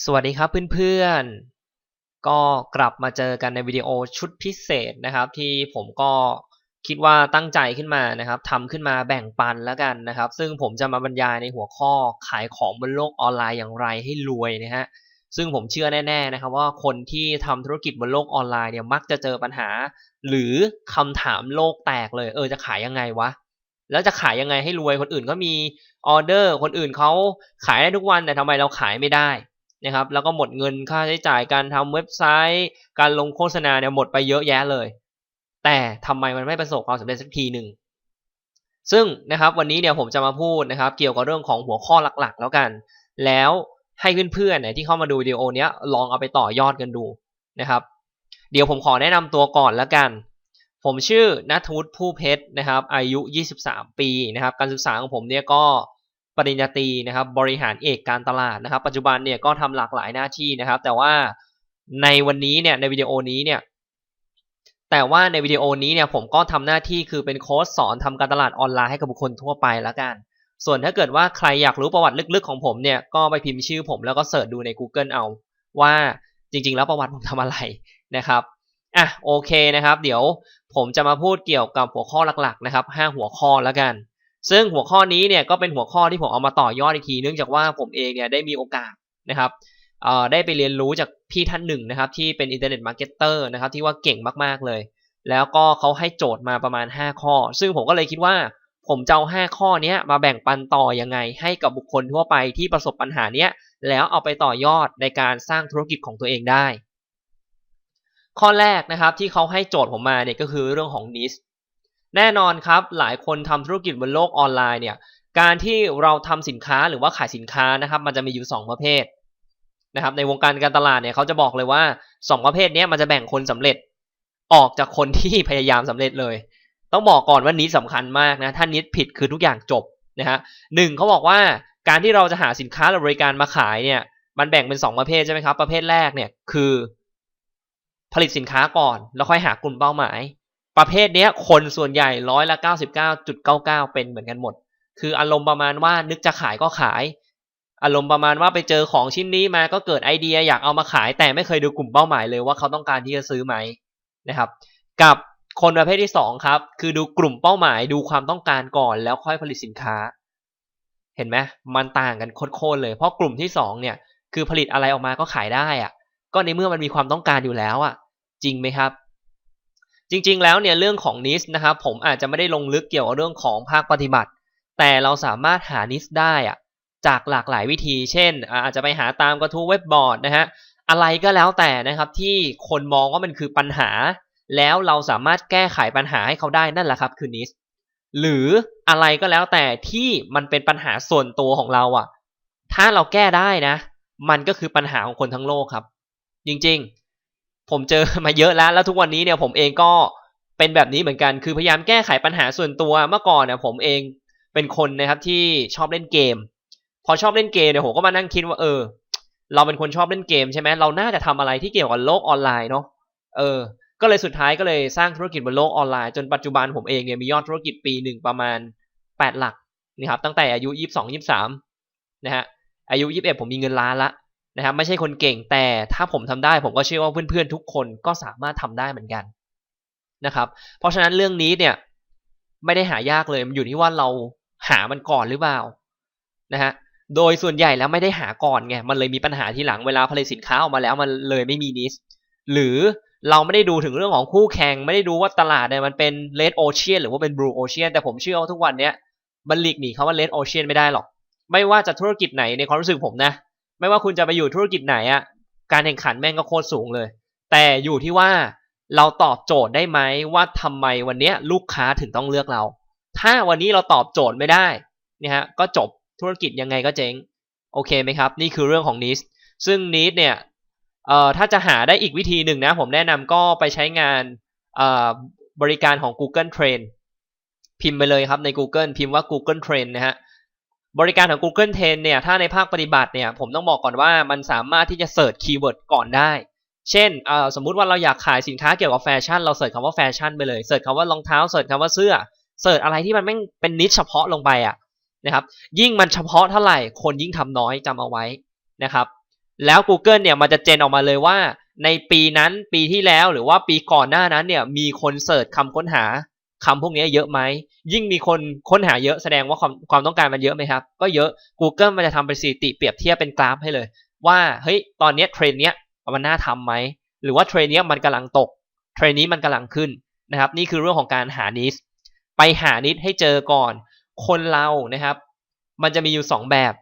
สวัสดีครับเพื่อนๆ ก็กลับมาเจอกันในวิดีโอชุดพิเศษนะครับ ที่ผมก็คิดว่าตั้งใจขึ้นมานะครับทำขึ้นมาแบ่งปันแล้วกันนะครับ ซึ่งผมจะมาบรรยายในหัวข้อขายของบนโลกออนไลน์อย่างไรให้รวยนะฮะซึ่งผมเชื่อแน่ๆนะครับว่าคนที่ทำธุรกิจบนโลกออนไลน์เนี่ยมักจะเจอปัญหา หรือคำถามโลกแตกเลย เออจะขายยังไงวะแล้วจะขายยังไงให้รวยคนอื่นก็มีออเดอร์ คนอื่นเขาขายได้ทุกวันแต่ทำไมเราขายไม่ได้ นะครับแล้วก็หมดเงินค่าใช้จ่ายการทำเว็บไซต์ การลงโฆษณาเนี่ยหมดไปเยอะแยะเลย แต่ทำไมมันไม่ประสบความสำเร็จสักทีหนึ่งซึ่งนะครับวันนี้เนี่ยผมจะมาพูดนะครับเกี่ยวกับเรื่องของหัวข้อหลักๆ แล้วกัน แล้วให้เพื่อนๆเนี่ยที่เข้ามาดูวิดีโอเนี้ยลองเอาไปต่อยอดกันดูนะครับเดี๋ยวผมขอแนะนำตัวก่อนแล้วกัน ผมชื่อนัทวุฒิผู้เพชรนะครับอายุ 23 ปีนะครับการศึกษาของผมเนี่ยก็ ปริญญาตรีนะครับบริหารเอกการตลาดนะครับ ปัจจุบันเนี่ยก็ทำหลากหลายหน้าที่นะครับ แต่ว่าในวันนี้เนี่ยในวิดีโอนี้เนี่ยแต่ว่าในวิดีโอนี้เนี่ยผมก็ทำหน้าที่คือเป็นโค้ชสอนทำการตลาดออนไลน์ให้กับบุคคลทั่วไปแล้วกัน ส่วนถ้าเกิดว่าใครอยากรู้ประวัติลึกๆของผมเนี่ยก็ไปพิมพ์ชื่อผมแล้วก็เสิร์ชดูใน Google เอา ว่าจริง ๆ แล้วประวัติผมทำอะไรนะครับอะโอเคนะครับ เดี๋ยวผมจะมาพูดเกี่ยวกับหัวข้อหลักๆนะครับ 5 หัวข้อแล้วกัน ซึ่งหัวข้อนี้เนี่ยก็เป็นหัวข้อที่ผมเอามาต่อยอดอีกทีเนื่องจากว่าผมเองเนี่ยได้มีโอกาสนะครับได้ไปเรียนรู้จากพี่ท่านหนึ่งนะครับที่เป็นอินเทอร์เน็ตมาร์เก็ตเตอร์นะครับที่ว่าเก่งมากๆเลย แล้วก็เขาให้โจทย์มาประมาณ 5 ข้อ ซึ่งผมก็เลยคิดว่าผมจะเอา5ข้อนี้มาแบ่งปันต่อยังไง ให้กับบุคคลทั่วไปที่ประสบปัญหาเนี้ยแล้วเอาไปต่อยอดในการสร้างธุรกิจของตัวเองได้ ข้อแรกนะครับที่เขาให้โจทย์ผมมาเนี่ยก็คือเรื่องของ niche แน่นอนครับหลายคนทำธุรกิจบนโลกออนไลน์เนี่ยการที่เราทำสินค้าหรือว่าขายสินค้านะครับ มันจะมีอยู่ 2 ประเภทนะครับในวงการการตลาดเนี่ยเขาจะบอกเลยว่า 2 ประเภทนี้มันจะแบ่งคนสำเร็จออกจากคนที่พยายามสำเร็จเลย ต้องบอกก่อนว่านิดสำคัญมากนะถ้านิดผิดคือทุกอย่างจบนะฮะหนึ่งเขาบอกว่าการที่เราจะหาสินค้าหรือบริการมาขายเนี่ย มันแบ่งเป็น 2 ประเภทใช่ไหมครับประเภทแรกเนี่ยคือ ผลิตสินค้าก่อน แล้วค่อยหากลุ่มเป้าหมาย ประเภทนี้คนส่วนใหญ่ร้อยละ99.99 เป็นเหมือนกันหมด คืออารมณ์ประมาณว่านึกจะขายก็ขาย อารมณ์ประมาณว่าไปเจอของชิ้นนี้มาก็เกิดไอเดียอยากเอามาขาย แต่ไม่เคยดูกลุ่มเป้าหมายเลยว่าเขาต้องการที่จะซื้อไหมนะครับ กับคนประเภทที่2ครับคือดูกลุ่มเป้าหมายดูความต้องการก่อนแล้วค่อยผลิตสินค้า เห็นไหมมันต่างกันโคตรเลย เพราะกลุ่มที่2เนี่ยคือผลิตอะไรออกมาก็ขายได้อะก็ในเมื่อมันมีความต้องการอยู่แล้วอะจริงไหมครับ จริงๆ แล้วเนี่ยเรื่องของนิสนะครับผมอาจจะไม่ได้ลงลึกเกี่ยวกับเรื่องของภาคปฏิบัติ แต่เราสามารถหานิสได้อะจากหลากหลายวิธี เช่น อาจจะไปหาตามกระทู้เว็บบอร์ดนะฮะอะไรก็แล้วแต่นะครับที่คนมองว่ามันคือปัญหา แล้วเราสามารถแก้ไขปัญหาให้เขาได้นั่นแหละครับคือนิสหรืออะไรก็แล้วแต่ที่มันเป็นปัญหาส่วนตัวของเราอะถ้าเราแก้ได้นะ มันก็คือปัญหาของคนทั้งโลกครับ จริงๆ ผมเจอมาเยอะแล้ว แล้วทุกวันนี้เนี่ยผมเองก็เป็นแบบนี้เหมือนกัน คือพยายามแก้ไขปัญหาส่วนตัวเมื่อก่อนเนี่ยผมเองเป็นคนนะครับที่ชอบเล่นเกม พอชอบเล่นเกมเนี่ยผมก็มานั่งคิดว่าเออ เราเป็นคนชอบเล่นเกมใช่ไหมเราน่าจะทำอะไรที่เกี่ยวกับโลกออนไลน์เนาะเออ ก็เลยสุดท้ายก็เลยสร้างธุรกิจบนโลกออนไลน์จนปัจจุบันผมเองเนี่ยมียอดธุรกิจปีหนึ่งประมาณ8หลักนะครับตั้งแต่อายุ 22 23นะฮะอายุ 21 ผมมีเงินล้านละ นะครับไม่ใช่คนเก่งแต่ถ้าผมทำได้ผมก็เชื่อว่าเพื่อนๆทุกคนก็สามารถทำได้เหมือนกันนะครับ เพราะฉะนั้นเรื่องนี้เนี่ยไม่ได้หายากเลยมันอยู่ที่ว่าเราหามันก่อนหรือเปล่านะฮะโดยส่วนใหญ่แล้วไม่ได้หาก่อนไงมันเลยมีปัญหาทีหลังเวลาผลิตสินค้าออกมาแล้วมันเลยไม่มีนิสหรือเราไม่ได้ดูถึงเรื่องของคู่แข่ง ไม่ได้ดูว่าตลาดเนี่ยมันเป็นเลดโอเชียนหรือว่าเป็นบลูโอเชียนแต่ผมเชื่อว่าทุกวันเนี้ยมันหลีกหนีคาว่าเลดโอเชียนไม่ได้หรอก ไม่ว่าจะธุรกิจไหนในความรู้สึกผมนะ ไม่ว่าคุณจะไปอยู่ธุรกิจไหนอะการแข่งขันแม่งก็โคตรสูงเลย แต่อยู่ที่ว่าเราตอบโจทย์ได้ไหมว่าทำไมวันนี้ลูกค้าถึงต้องเลือกเรา ถ้าวันนี้เราตอบโจทย์ไม่ได้นี่ฮะก็จบธุรกิจยังไงก็เจ๊งโอเคไหมครับ นี่คือเรื่องของนิสซึ่งนิสเนี่ยเอ่อถ้าจะหาได้อีกวิธีหนึ่งนะผมแนะนำก็ไปใช้งานเอ่อบริการของ Google Trend พิมพ์ไปเลยครับใน Google พิมพ์ว่า Google Trend นะฮะ บริการของ Google Trend เนี่ยถ้าในภาคปฏิบัติเนี่ยผมต้องบอกก่อนว่ามันสามารถที่จะเสิร์ชคีย์เวิร์ดก่อนได้ เช่นสมมุติว่าเราอยากขายสินค้าเกี่ยวกับแฟชั่นเราเสิร์ชคำว่าแฟชั่นไปเลยเสิร์ชคำว่ารองเท้าเสิร์ชคำว่าเสื้อเสิร์ชอะไรที่มันไม่เป็นนิชเฉพาะลงไปอะนะครับยิ่งมันเฉพาะเท่าไหร่คนยิ่งทำน้อยจำเอาไว้นะครับแล้ว Google เนี่ยมันจะเจนออกมาเลยว่า ในปีนั้นปีที่แล้วหรือว่าปีก่อนหน้านั้นเนี่ยมีคนเสิร์ชคำค้นหา คำพวกนี้เยอะไหม ยิ่งมีคนค้นหาเยอะแสดงว่าความความต้องการมันเยอะไหมครับ ก็เยอะ Google มันจะทำเป็นสถิติเปรียบเทียบเป็นกราฟให้เลย ว่าเฮ้ยตอนนี้เทรนเนี้ยมันน่าทำไหม หรือว่าเทรนเนี้ยมันกำลังตก เทรนนี้มันกำลังขึ้นนะครับ นี่คือเรื่องของการหานิสไปหานิสให้เจอก่อน คนเรานะครับ มันจะมีอยู่สองแบบ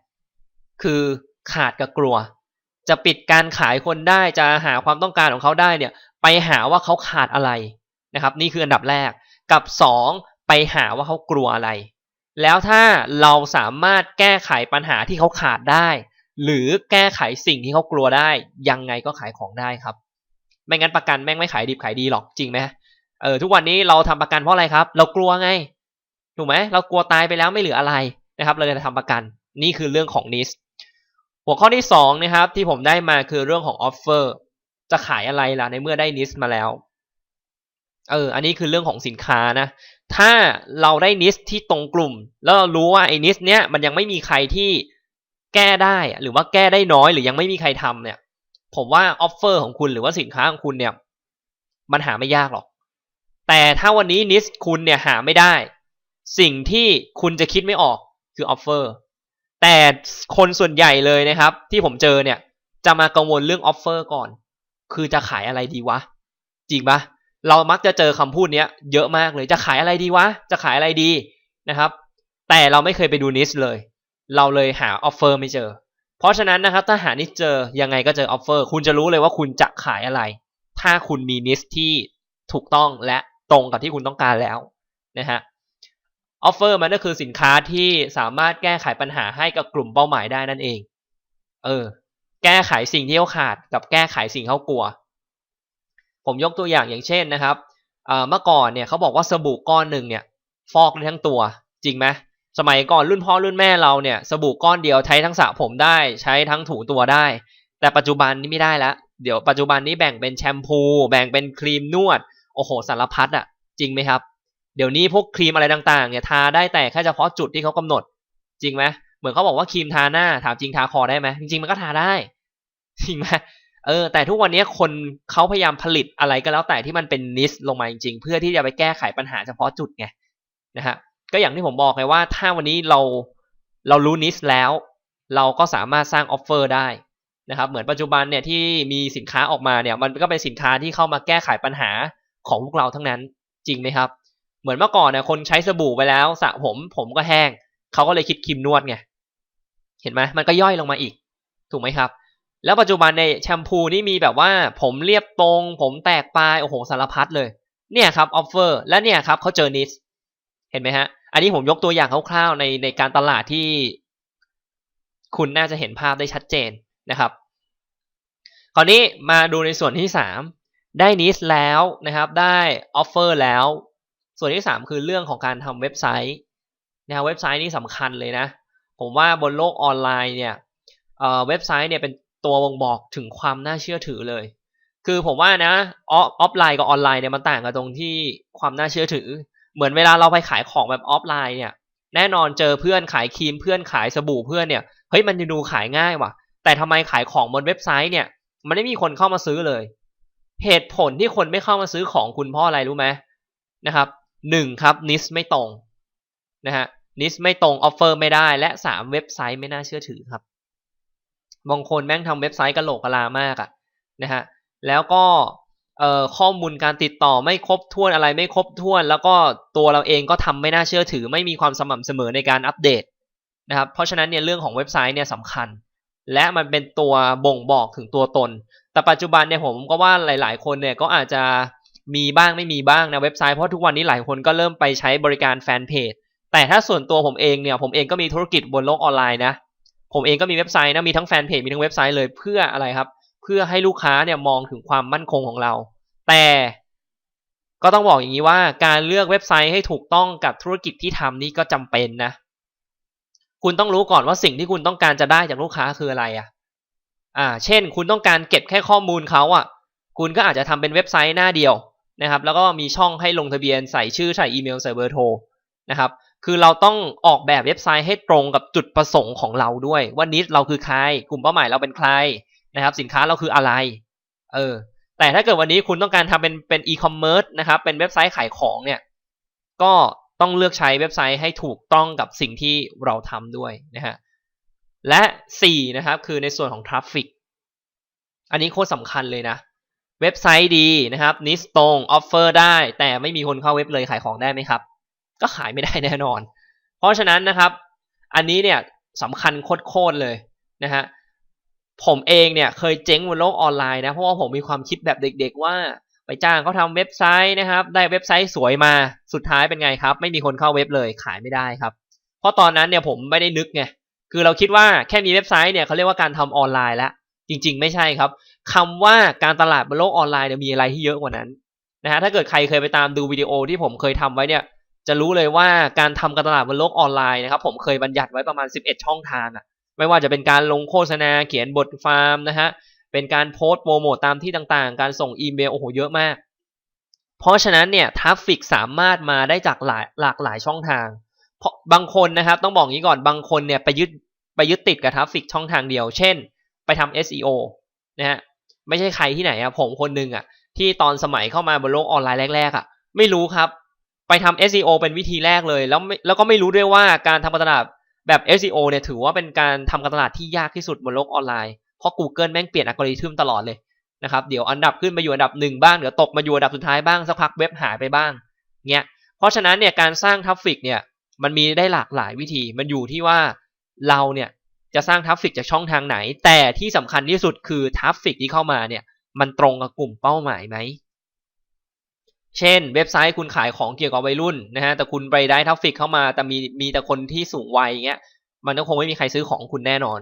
คือขาดกับกลัว จะปิดการขายคนได้จะหาความต้องการของเขาได้เนี่ย ไปหาว่าเขาขาดอะไรนะครับ นี่คืออันดับแรก กับสองไปหาว่าเขากลัวอะไร แล้วถ้าเราสามารถแก้ไขปัญหาที่เขาขาดได้ หรือแก้ไขสิ่งที่เขากลัวได้ ยังไงก็ขายของได้ครับ ไม่งั้นประกันแม่งไม่ขายดีขายดีหรอกจริงไหมเออทุกวันนี้เราทำประกันเพราะอะไรครับ เรากลัวไงถูกไหมเรากลัวตายไปแล้วไม่เหลืออะไรนะครับ เราจะทำประกันนี่คือเรื่องของนิสหัวข้อที่สองนะครับที่ผมได้มาคือเรื่องของออฟเฟอร์จะขายอะไรล่ะในเมื่อได้นิสมาแล้ว เออ อันนี้คือเรื่องของสินค้านะ ถ้าเราได้นิสที่ตรงกลุ่ม แล้วเรารู้ว่าไอ้นิสเนี้ยมันยังไม่มีใครที่แก้ได้ หรือว่าแก้ได้น้อย หรือยังไม่มีใครทำเนี่ย ผมว่าออฟเฟอร์ของคุณหรือว่าสินค้าของคุณเนี่ย มันหาไม่ยากหรอก แต่ถ้าวันนี้นิสคุณเนี่ยหาไม่ได้ สิ่งที่คุณจะคิดไม่ออกคือออฟเฟอร์แต่คนส่วนใหญ่เลยนะครับ ที่ผมเจอเนี่ย จะมากังวลเรื่องออฟเฟอร์ก่อน คือจะขายอะไรดีวะ จริงปะ เรามักจะเจอคำพูดเนี้ยเยอะมากเลยจะขายอะไรดีวะ จะขายอะไรดีนะครับ แต่เราไม่เคยไปดูนิสเลย เราเลยหาออฟเฟอร์ไม่เจอ เพราะฉะนั้นนะครับถ้าหานิสเจอยังไงก็เจอออฟเฟอร์คุณจะรู้เลยว่าคุณจะขายอะไร ถ้าคุณมีนิสที่ถูกต้องและตรงกับที่คุณต้องการแล้วนะฮะออฟเฟอร์มันก็คือสินค้าที่สามารถแก้ไขปัญหาให้กับกลุ่มเป้าหมายได้นั่นเอง เออ แก้ไขสิ่งที่เขาขาดกับแก้ไขสิ่งเขากลัว ผมยกตัวอย่างอย่างเช่นนะครับเมื่อก่อนเนี่ยเขาบอกว่าสบู่ก้อนหนึ่งเนี่ยฟอกได้ทั้งตัว จริงไหมสมัยก่อนรุ่นพ่อรุ่นแม่เราเนี่ยสบู่ก้อนเดียวใช้ทั้งสระผมได้ใช้ทั้งถูตัวได้ แต่ปัจจุบันนี้ไม่ได้แล้วเดี๋ยวปัจจุบันนี้แบ่งเป็นแชมพู แบ่งเป็นครีมนวดโอ้โหสารพัดอะจริงไหมครับ เดี๋ยวนี้พวกครีมอะไรต่างๆเนี่ยทาได้แต่แค่เฉพาะจุดที่เขากำหนด จริงไหมเหมือนเขาบอกว่าครีมทาหน้าถามจริงทาคอได้ไหมจริงๆมันก็ทาได้จริงไหม เออแต่ทุกวันนี้คนเขาพยายามผลิตอะไรก็แล้วแต่ที่มันเป็นนิสลงมาจริงๆ เพื่อที่จะไปแก้ไขปัญหาเฉพาะจุดไงนะฮะก็อย่างที่ผมบอกไงว่าถ้าวันนี้เราเรารู้นิสแล้ว เราก็สามารถสร้างออฟเฟอร์ได้นะครับเหมือนปัจจุบันเนี่ยที่มีสินค้าออกมาเนี่ยมันก็เป็นสินค้าที่เข้ามาแก้ไขปัญหาของพวกเราทั้งนั้นจริงไหมครับ เหมือนเมื่อก่อนเนี่ยคนใช้สบู่ไปแล้วสระผมผมก็แห้งเขาก็เลยคิดครีมนวดไงเห็นไหมมันก็ย่อยลงมาอีกถูกไหมครับ แล้วปัจจุบันในแชมพูนี่มีแบบว่าผมเรียบตรง ผมแตกปลายโอ้โหสารพัดเลย เนี่ยครับออฟเฟอร์และเนี่ยครับเขาเจอนิสเห็นไหมฮะ อันนี้ผมยกตัวอย่างคร่าวๆในในการตลาดที่ คุณน่าจะเห็นภาพได้ชัดเจนนะครับ คราวนี้มาดูในส่วนที่สามได้นิสแล้วนะครับ ได้ออฟเฟอร์แล้ว ส่วนที่สามคือเรื่องของการทำเว็บไซต์นะครับเว็บไซต์นี่สำคัญเลยนะ ผมว่าบนโลกออนไลน์เนี่ยเว็บไซต์เนี่ยเป็น ตัวบ่งบอกถึงความน่าเชื่อถือเลย คือผมว่านะออฟไลน์กับออนไลน์เนี่ยมันต่างกันตรงที่ความน่าเชื่อถือ เหมือนเวลาเราไปขายของแบบออฟไลน์เนี่ยแน่นอนเจอเพื่อนขายครีมเพื่อนขายสบู่เพื่อนเนี่ยเฮ้ยมันจะดูขายง่ายว่ะ แต่ทำไมขายของบนเว็บไซต์เนี่ย มันไม่มีคนเข้ามาซื้อเลย เหตุผลที่คนไม่เข้ามาซื้อของคุณเพราะอะไรรู้ไหมนะครับหนึ่งครับนิสไม่ตรงนะฮะนิสไม่ตรงออฟเฟอร์ไม่ได้และสามเว็บไซต์ไม่น่าเชื่อถือครับ บางคนแม่งทำเว็บไซต์กระโหลกกะลามากอะนะฮะแล้วก็ข้อมูลการติดต่อไม่ครบถ้วนอะไรไม่ครบถ้วน แล้วก็ตัวเราเองก็ทำไม่น่าเชื่อถือ ไม่มีความสม่ำเสมอในการอัปเดตนะครับเพราะฉะนั้นเนี่ยเรื่องของเว็บไซต์เนี่ยสำคัญ และมันเป็นตัวบ่งบอกถึงตัวตน แต่ปัจจุบันเนี่ยผมก็ว่าหลาย ๆ คนเนี่ยก็อาจจะมีบ้างไม่มีบ้างนะเว็บไซต์เพราะทุกวันนี้หลายคนก็เริ่มไปใช้บริการแฟนเพจแต่ถ้าส่วนตัวผมเองเนี่ยผมเองก็มีธุรกิจบนโลกออนไลน์นะ ผมเองก็มีเว็บไซต์นะมีทั้งแฟนเพจมีทั้งเว็บไซต์เลยเพื่ออะไรครับ เพื่อให้ลูกค้าเนี่ยมองถึงความมั่นคงของเรา แต่ก็ต้องบอกอย่างนี้ว่าการเลือกเว็บไซต์ให้ถูกต้องกับธุรกิจที่ทำนี่ก็จำเป็นนะ คุณต้องรู้ก่อนว่าสิ่งที่คุณต้องการจะได้จากลูกค้าคืออะไรอะ อ่า เช่น คุณต้องการเก็บแค่ข้อมูลเขาอะ คุณก็อาจจะทำเป็นเว็บไซต์หน้าเดียวนะครับ แล้วก็มีช่องให้ลงทะเบียนใส่ชื่อใส่อีเมลใส่เบอร์โทรนะครับ คือเราต้องออกแบบเว็บไซต์ให้ตรงกับจุดประสงค์ของเราด้วย ว่านิดเราคือใคร กลุ่มเป้าหมายเราเป็นใครนะครับ สินค้าเราคืออะไร เออ แต่ถ้าเกิดวันนี้คุณต้องการทำเป็นเป็นอีคอมเมิร์ซนะครับ เป็นเว็บไซต์ขายของเนี่ย ก็ต้องเลือกใช้เว็บไซต์ให้ถูกต้องกับสิ่งที่เราทำด้วยนะฮะ และ 4 นะครับ คือในส่วนของทราฟฟิก อันนี้โคตรสำคัญเลยนะ เว็บไซต์ดีนะครับนิสตรงออฟเฟอร์ได้ แต่ไม่มีคนเข้าเว็บเลยขายของได้ไหมครับ ก็ขายไม่ได้แน่นอน เพราะฉะนั้นนะครับ อันนี้เนี่ยสำคัญโคตรเลยนะฮะผมเองเนี่ยเคยเจ๊งบนโลกออนไลน์นะเพราะว่าผมมีความคิดแบบเด็กๆว่าไปจ้างเขาทำเว็บไซต์นะครับ ได้เว็บไซต์สวยมาสุดท้ายเป็นไงครับ ไม่มีคนเข้าเว็บเลยขายไม่ได้ครับ เพราะตอนนั้นเนี่ยผมไม่ได้นึกไงคือเราคิดว่าแค่มีเว็บไซต์เนี่ยเขาเรียกว่าการทำออนไลน์แล้วจริง ๆ ไม่ใช่ครับคำว่าการตลาดบนโลกออนไลน์เนี่ยมีอะไรที่เยอะกว่านั้นนะฮะถ้าเกิดใครเคยไปตามดูวิดีโอที่ผมเคยทำไว้เนี่ย จะรู้เลยว่าการทำการตลาดบนโลกออนไลน์นะครับผมเคยบัญญัติไว้ประมาณ 11 ช่องทางอะไม่ว่าจะเป็นการลงโฆษณาเขียนบทฟาร์มนะฮะเป็นการโพสต์โปรโมตตามที่ต่างๆ การส่งอีเมลโอ้โหเยอะมาก เพราะฉะนั้นเนี่ยทราฟฟิกสามารถมาได้จากหลายหลากหลายช่องทาง เพราะบางคนนะครับต้องบอกงี้ก่อนบางคนเนี่ยไปยึดไปยึดติดกับทราฟฟิกช่องทางเดียว เช่น ไปทำ SEO นะฮะไม่ใช่ใครที่ไหนอะผมคนหนึ่งอะที่ตอนสมัยเข้ามาบนโลกออนไลน์แรกๆอะไม่รู้ครับ ไปทำ SEO เป็นวิธีแรกเลย แล้วแล้วก็ไม่รู้ด้วยว่าการทำการตลาดแบบ SEO เนี่ยถือว่าเป็นการทำการตลาดที่ยากที่สุดบนโลกออนไลน์ เพราะ Google แม่งเปลี่ยนอัลกอริทึมตลอดเลยนะครับ เดี๋ยวอันดับขึ้นมาอยู่อันดับหนึ่งบ้าง เดี๋ยวตกมาอยู่อันดับสุดท้ายบ้าง สักพักเว็บหายไปบ้าง เงี้ย เพราะฉะนั้นเนี่ยการสร้างทราฟฟิกเนี่ยมันมีได้หลากหลายวิธี มันอยู่ที่ว่าเราเนี่ยจะสร้างทราฟฟิกจากช่องทางไหน แต่ที่สำคัญที่สุดคือทราฟฟิกที่เข้ามาเนี่ยมันตรงกับกลุ่มเป้าหมายไหม เช่น เว็บไซต์คุณขายของเกี่ยวกับวัยรุ่นนะฮะแต่คุณไปได้ทราฟฟิกเข้ามาแต่มีมีแต่คนที่สูงวัยเงี้ยมันก็คงไม่มีใครซื้อของคุณแน่นอน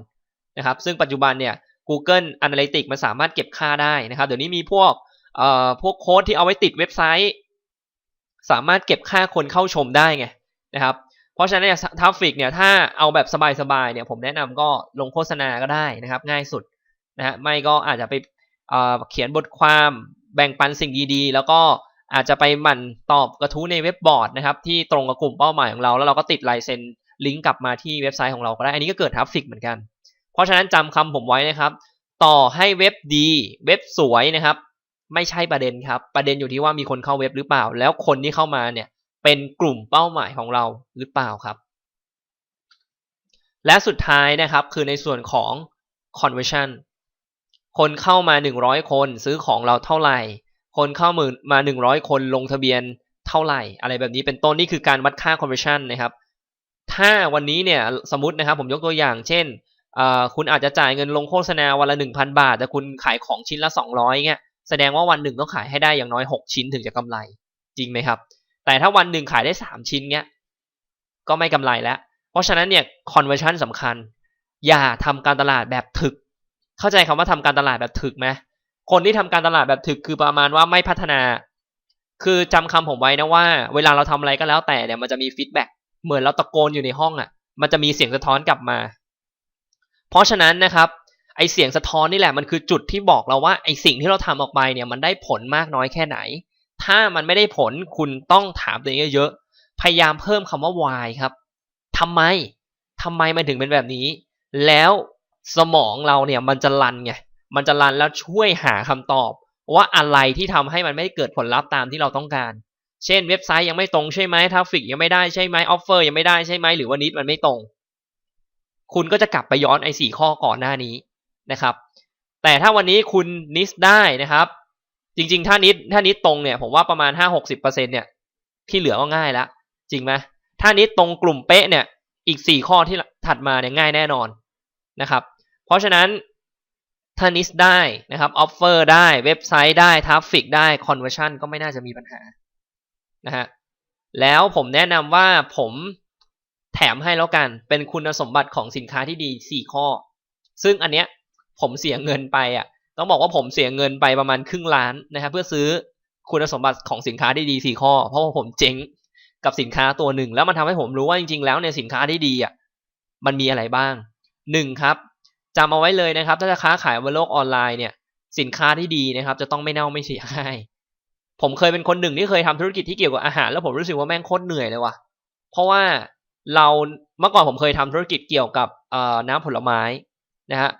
นะครับซึ่งปัจจุบันเนี่ย Google Analytics มันสามารถเก็บค่าได้นะครับเดี๋ยวนี้มีพวกเอ่อพวกโค้ดที่เอาไว้ติดเว็บไซต์ สามารถเก็บค่าคนเข้าชมได้ไงนะครับเพราะฉะนั้นเนี่ยทราฟฟิกเนี่ยถ้าเอาแบบสบายๆเนี่ยผมแนะนำก็ลงโฆษณาก็ได้นะครับ ง่ายสุดนะฮะไม่ก็อาจจะไปเเขียนบทความแบ่งปันสิ่งดีๆ แล้วก็ อาจจะไปหมั่นตอบกระทู้ในเว็บบอร์ดนะครับที่ตรงกับกลุ่มเป้าหมายของเรา แล้วเราก็ติดลายเซ็นลิงก์กลับมาที่เว็บไซต์ของเราก็ได้ อันนี้ก็เกิดทราฟฟิกเหมือนกัน เพราะฉะนั้นจำคำผมไว้นะครับ ต่อให้เว็บดีเว็บสวยนะครับ ไม่ใช่ประเด็นครับ ประเด็นอยู่ที่ว่ามีคนเข้าเว็บหรือเปล่า แล้วคนที่เข้ามาเนี่ยเป็นกลุ่มเป้าหมายของเราหรือเปล่าครับ และสุดท้ายนะครับคือในส่วนของ conversion คนเข้ามา 100 คนซื้อของเราเท่าไหร่ คนเข้ามือมา100คนลงทะเบียนเท่าไหร่ อะไรแบบนี้เป็นต้นนี่คือการวัดค่า conversion นะครับ ถ้าวันนี้เนี่ยสมมตินะครับผมยกตัวอย่าง เช่นคุณอาจจะจ่ายเงินลงโฆษณาวันละ 1,000 บาท แต่คุณขายของชิ้นละ 200เงี้ยแสดงว่าวันหนึ่งต้องขายให้ได้อย่างน้อย 6 ชิ้นถึงจะกำไร จริงไหมครับ แต่ถ้าวันหนึ่งขายได้ 3 ชิ้นเงี้ยก็ไม่กำไรแล้ว เพราะฉะนั้นเนี่ย conversion สำคัญ อย่าทำการตลาดแบบถึก เข้าใจคำว่าทำการตลาดแบบถึกไหม คนที่ทำการตลาดแบบถึกคือประมาณว่าไม่พัฒนา คือจำคำผมไว้นะว่า เวลาเราทำอะไรก็แล้วแต่เนี่ยมันจะมีฟีดแบ็กเหมือนเราตะโกนอยู่ในห้องอะ่ะ มันจะมีเสียงสะท้อนกลับมา เพราะฉะนั้นนะครับไอเสียงสะท้อนนี่แหละมันคือจุดที่บอกเราว่าไอสิ่งที่เราทำออกไปเนี่ยมันได้ผลมากน้อยแค่ไหน ถ้ามันไม่ได้ผลคุณต้องถามตัวเองเยอะๆพยายามเพิ่มคำว่า why ครับทำไมทำไมมันถึงเป็นแบบนี้ แล้วสมองเราเนี่ยมันจะรันไง มันจะรันแล้วช่วยหาคำตอบ ว่าอะไรที่ทำให้มันไม่เกิดผลลัพธ์ตามที่เราต้องการ เช่นเว็บไซต์ยังไม่ตรงใช่ไหมทราฟิกยังไม่ได้ใช่ไหมออฟเฟอร์ยังไม่ได้ใช่ไหมหรือว่านิดมันไม่ตรง คุณก็จะกลับไปย้อนไอ้สี่ข้อก่อนหน้านี้นะครับ แต่ถ้าวันนี้คุณนิสได้นะครับ จริง ๆ ถ้านิดถ้านิดตรงเนี่ยผมว่าประมาณห้าหกสิบเปอร์เซ็นเนี่ยที่เหลือก็ง่ายแล้วจริงไหมถ้านิดตรงกลุ่มเป๊ะเนี่ยอีกสี่ข้อที่ถัดมาเนี่ยง่ายแน่นอนนะครับ เพราะฉะนั้น ถ้านิสได้นะครับออฟเฟอร์ได้เว็บไซต์ได้ทราฟฟิกได้คอนเวอร์ชันก็ไม่น่าจะมีปัญหานะฮะแล้วผมแนะนำว่าผมแถมให้แล้วกันเป็นคุณสมบัติของสินค้าที่ดี 4 ข้อ ซึ่งอันเนี้ยผมเสียเงินไปอะต้องบอกว่าผมเสียเงินไปประมาณครึ่งล้านนะครับเพื่อซื้อคุณสมบัติของสินค้าที่ดี 4 ข้อ เพราะว่าผมเจ๊งกับสินค้าตัวหนึ่ง แล้วมันทำให้ผมรู้ว่าจริงๆแล้วเนี่ยสินค้าที่ดีอะมันมีอะไรบ้างหนึ่งครับ จำเอาไว้เลยนะครับ ถ้าจะค้าขายบนโลกออนไลน์เนี่ย สินค้าที่ดีนะครับ จะต้องไม่เน่าไม่เสียง่ายผมเคยเป็นคนหนึ่งที่เคยทำธุรกิจที่เกี่ยวกับอาหาร แล้วผมรู้สึกว่าแม่งโคตรเหนื่อยเลยว่ะ เพราะว่าเราเมื่อก่อนผมเคยทำธุรกิจเกี่ยวกับน้ำผลไม้นะฮะ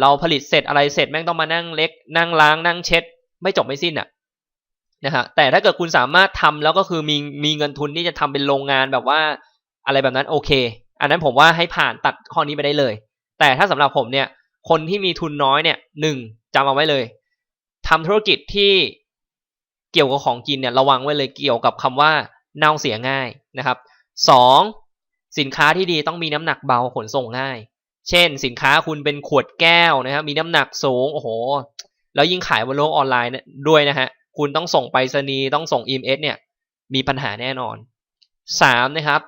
เราผลิตเสร็จอะไรเสร็จแม่งต้องมานั่งเล็ก นั่งล้างนั่งเช็ด ไม่จบไม่สิ้นอะนะฮะแต่ถ้าเกิดคุณสามารถทำแล้วก็คือมีมีเงินทุนที่จะทำเป็นโรงงานแบบว่าอะไรแบบนั้นโอเค อันนั้นผมว่าให้ผ่านตัดข้อนี้ไปได้เลย แต่ถ้าสำหรับผมเนี่ยคนที่มีทุนน้อยเนี่ยหนึ่งจำเอาไว้เลยทำธุรกิจที่เกี่ยวกับของกินเนี่ยระวังไว้เลยเกี่ยวกับคำว่าเน่าเสียง่ายนะครับสองสินค้าที่ดีต้องมีน้ำหนักเบาขนส่งง่าย เช่น สินค้าคุณเป็นขวดแก้วนะครับมีน้ำหนักสูงโอ้โห แล้วยิ่งขายบนโลกออนไลน์ด้วยนะฮะคุณต้องส่งไปรษณีย์ต้องส่ง EMS เนี่ยมีปัญหาแน่นอนสามนะครับ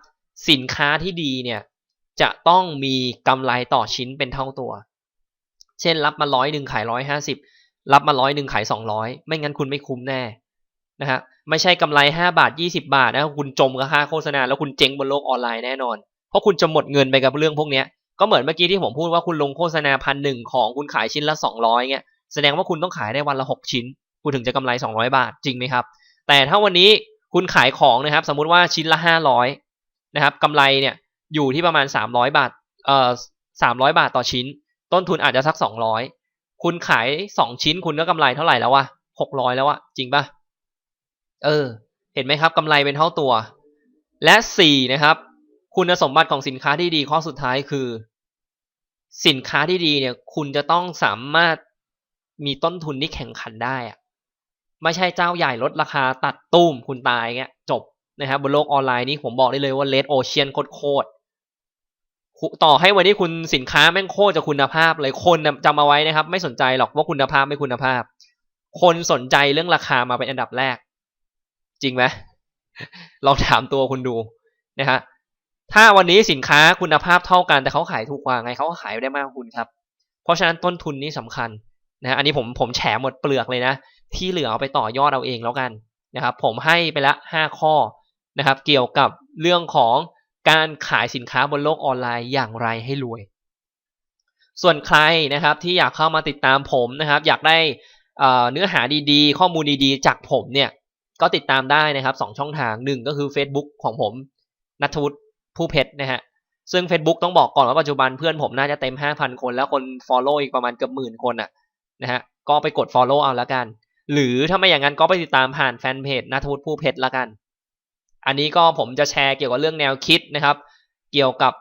สินค้าที่ดีเนี่ย จะต้องมีกำไรต่อชิ้นเป็นเท่าตัว เช่นรับมาร้อยหนึ่งขายร้อยห้าสิบรับมาร้อยหนึ่งขายสองร้อยไม่งั้นคุณไม่คุ้มแน่นะฮะไม่ใช่กำไรห้าบาทยี่สิบาทนะคุณจมกับค่าโฆษณาแล้วคุณเจ๊งบนโลกออนไลน์แน่นอน เพราะคุณจะหมดเงินไปกับเรื่องพวกนี้ก็เหมือนเมื่อกี้ที่ผมพูดว่าคุณลงโฆษณาพันหนึ่งของคุณขายชิ้นละสองร้อยเงี้ยแสดงว่าคุณต้องขายได้วันละหกชิ้น คุณถึงจะกำไรสองร้อยบาทจริงไหมครับ แต่ถ้าวันนี้คุณขายของนะครับ สมมุติว่าชิ้นละห้าร้อยนะครับกำไรเนี่ย อยู่ที่ประมาณสามร้อยบาทเอ่อสามร้อยบาทต่อชิ้น ต้นทุนอาจจะสักสองร้อยคุณขายสองชิ้นคุณก็กำไรเท่าไหร่แล้ววะหกร้อยแล้ววะจริงปะเออ เห็นไหมครับกำไรเป็นเท่าตัว และสี่นะครับ คุณสมบัติของสินค้าที่ดีข้อสุดท้ายคือ สินค้าที่ดีเนี่ย คุณจะต้องสามารถมีต้นทุนที่แข่งขันได้อะไม่ใช่เจ้าใหญ่ลดราคาตัดตุ้มคุณตายเงี้ยจบนะครับบนโลกออนไลน์นี้ผมบอกได้เลยว่าเลดโอเชียนโคตร ต่อให้วันนี้คุณสินค้าแม่งโคตรจะคุณภาพเลยคนจำเอาไว้นะครับ ไม่สนใจหรอกว่าคุณภาพไม่คุณภาพ คนสนใจเรื่องราคามาเป็นอันดับแรก จริงไหมลองถามตัวคุณดูนะฮะถ้าวันนี้สินค้าคุณภาพเท่ากันแต่เขาขายถูกกว่าไงเขาก็ขายได้มากคุณครับ เพราะฉะนั้นต้นทุนนี้สำคัญนะอันนี้ผมผมแฉหมดเปลือกเลยนะ ที่เหลือเอาไปต่อยอดเอาเองแล้วกันนะครับ ผมให้ไปละห้าข้อนะครับ เกี่ยวกับเรื่องของ การขายสินค้าบนโลกออนไลน์อย่างไรให้รวย ส่วนใครนะครับที่อยากเข้ามาติดตามผมนะครับ อยากได้เนื้อหาดีๆ ข้อมูลดีๆ จากผมเนี่ยก็ติดตามได้นะครับสองช่องทางหนึ่งก็คือ Facebook ของผมนัทวุฒิผู้เพชรนะฮะซึ่ง Facebook ต้องบอกก่อนว่าปัจจุบันเพื่อนผมน่าจะเต็ม 5,000 คน แล้วคน Follow อีกประมาณเกือบหมื่นคนอะนะฮะก็ไปกด Follow เอาล้วกัน หรือถ้าไม่อย่างนั้นก็ไปติดตามผ่านแฟนเพจนัทวุฒิผู้เพชรละกัน อันนี้ก็ผมจะแชร์เกี่ยวกับเรื่องแนวคิดนะครับ เกี่ยวกับ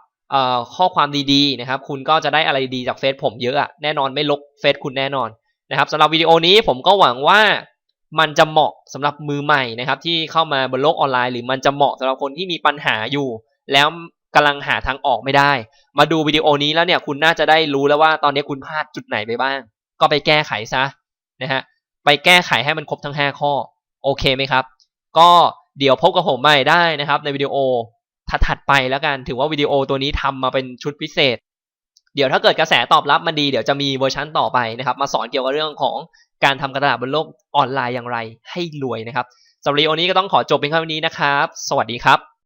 ข้อความดีๆนะครับ คุณก็จะได้อะไรดีจากเฟซผมเยอะอะแน่นอนไม่ลกเฟซคุณแน่นอนนะครับสำหรับวิดีโอนี้ผมก็หวังว่ามันจะเหมาะสำหรับมือใหม่นะครับ ที่เข้ามาบนโลกออนไลน์ หรือมันจะเหมาะสำหรับคนที่มีปัญหาอยู่ แล้วกำลังหาทางออกไม่ได้ มาดูวิดีโอนี้แล้วเนี่ยคุณน่าจะได้รู้แล้วว่าตอนนี้คุณพลาดจุดไหนไปบ้าง ก็ไปแก้ไขซะนะฮะไปแก้ไขให้มันครบทั้ง 5 ข้อโอเคไหมครับ ก็ เดี๋ยวพบกับผมใหม่ได้นะครับ ในวิดีโอถัดๆไปแล้วกันถือว่าวิดีโอตัวนี้ทำมาเป็นชุดพิเศษ เดี๋ยวถ้าเกิดกระแสตอบรับมันดีเดี๋ยวจะมีเวอร์ชันต่อไปนะครับ มาสอนเกี่ยวกับเรื่องของการทำการตลาดบนโลกออนไลน์อย่างไรให้รวยนะครับสำหรับวิดีโอนี้ก็ต้องขอจบเพียงเท่านี้นะครับ สวัสดีครับ